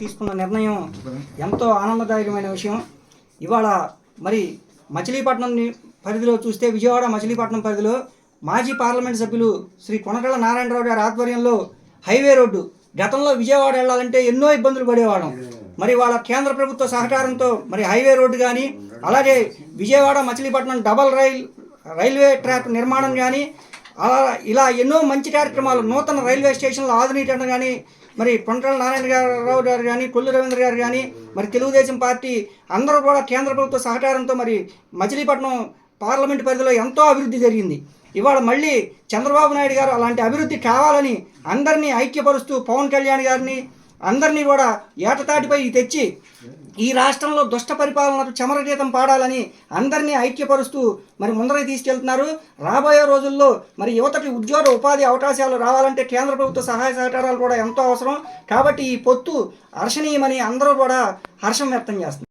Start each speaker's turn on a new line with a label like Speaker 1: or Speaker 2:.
Speaker 1: తీసుకున్న నిర్ణయం ఎంతో ఆనందదాయకమైన విషయం. ఇవాళ మరి మచిలీపట్నం పరిధిలో చూస్తే విజయవాడ మచిలీపట్నం పరిధిలో మాజీ పార్లమెంట్ సభ్యులు శ్రీ కొనకళ్ళ నారాయణరావు గారి ఆధ్వర్యంలో హైవే రోడ్డు గతంలో విజయవాడ వెళ్ళాలంటే ఎన్నో ఇబ్బందులు పడేవాళ్ళం. మరి వాళ్ళ కేంద్ర ప్రభుత్వ సహకారంతో మరి హైవే రోడ్డు కానీ అలాగే Vijayawada Machilipatnam double rail railway track నిర్మాణం కానీ అలా ఇలా ఎన్నో మంచి కార్యక్రమాలు. నూతన రైల్వే స్టేషన్లు ఆధునీకరణ కానీ మరి పొంటల నారాయణ గారు గారు కానీ కొల్లు రవీంద్ర గారు కానీ మరి తెలుగుదేశం పార్టీ అందరూ కూడా కేంద్ర ప్రభుత్వ సహకారంతో మరి మచిలీపట్నం పార్లమెంట్ పరిధిలో ఎంతో అభివృద్ధి జరిగింది. ఇవాళ మళ్ళీ చంద్రబాబు నాయుడు గారు అలాంటి అభివృద్ధి కావాలని అందరినీ ఐక్యపరుస్తూ పవన్ కళ్యాణ్ గారిని అందరినీ కూడా ఏటతాటిపై తెచ్చి ఈ రాష్ట్రంలో దుష్ట పరిపాలనకు చమరగీతం పాడాలని అందరినీ ఐక్యపరుస్తూ మరి ముందర తీసుకెళ్తున్నారు. రాబోయే రోజుల్లో మరి యువతకి ఉద్యోగ ఉపాధి అవకాశాలు రావాలంటే కేంద్ర ప్రభుత్వ సహాయ సహకారాలు కూడా ఎంతో అవసరం. కాబట్టి ఈ పొత్తు హర్షణీయమని అందరూ కూడా హర్షం వ్యక్తం చేస్తున్నారు.